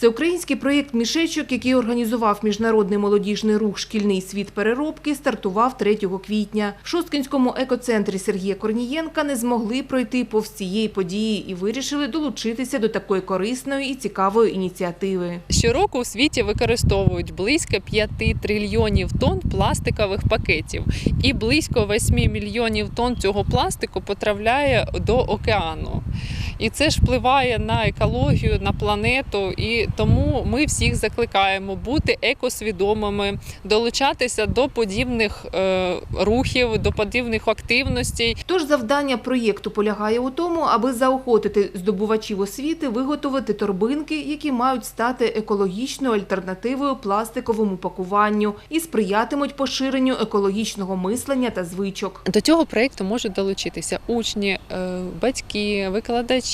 Всеукраїнський проєкт мішечок, який організував міжнародний молодіжний рух Шкільний світ переробки, стартував 3 квітня. В Шосткинському екоцентрі Сергія Корнієнка не змогли пройти повз цієї події і вирішили долучитися до такої корисної і цікавої ініціативи. Щороку у світі використовують близько 5 трильйонів тонн пластикових пакетів, і близько 8 мільйонів тонн цього пластику потрапляє до океану. І це ж впливає на екологію, на планету. І тому ми всіх закликаємо бути екосвідомими, долучатися до подібних е, рухів, до подібних активностей. Тож завдання проєкту полягає у тому, аби заохотити здобувачів освіти виготовити торбинки, які мають стати екологічною альтернативою пластиковому пакуванню і сприятимуть поширенню екологічного мислення та звичок. До цього проєкту можуть долучитися учні, е, батьки, викладачі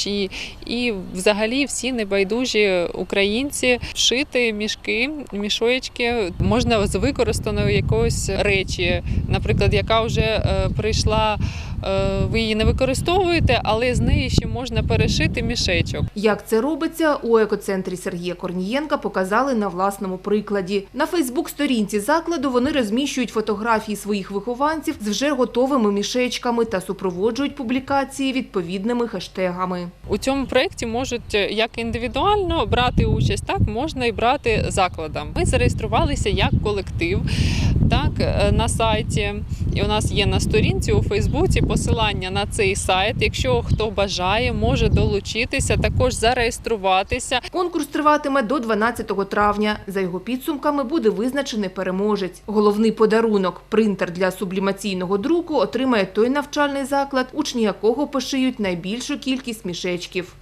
і взагалі всі небайдужі українці шити мішки, мішоєчки можна з використаної якоїсь речі, наприклад, яка вже е, прийшла. Е, Ви її не використовуєте, але з неї ще можна перешити мішечок. Як це робиться, у екоцентрі Сергія Корнієнка показали на власному прикладі. На Фейсбук-сторінці закладу вони розміщують фотографії своїх вихованців з вже готовими мішечками та супроводжують публікації відповідними хештегами. У цьому проєкті можуть е, як індивідуально брати участь, так можна і брати закладом. Ми зареєструвалися як колектив, так е, на сайті. І у нас є на сторінці у Фейсбуці посилання на цей сайт. Якщо хто бажає, може долучитися, також зареєструватися. Конкурс триватиме до 12 травня. За його підсумками буде визначений переможець. Головний подарунок принтер для сублімаційного друку отримає той навчальний заклад, учні якого пошиють найбільшу кількість мішечків.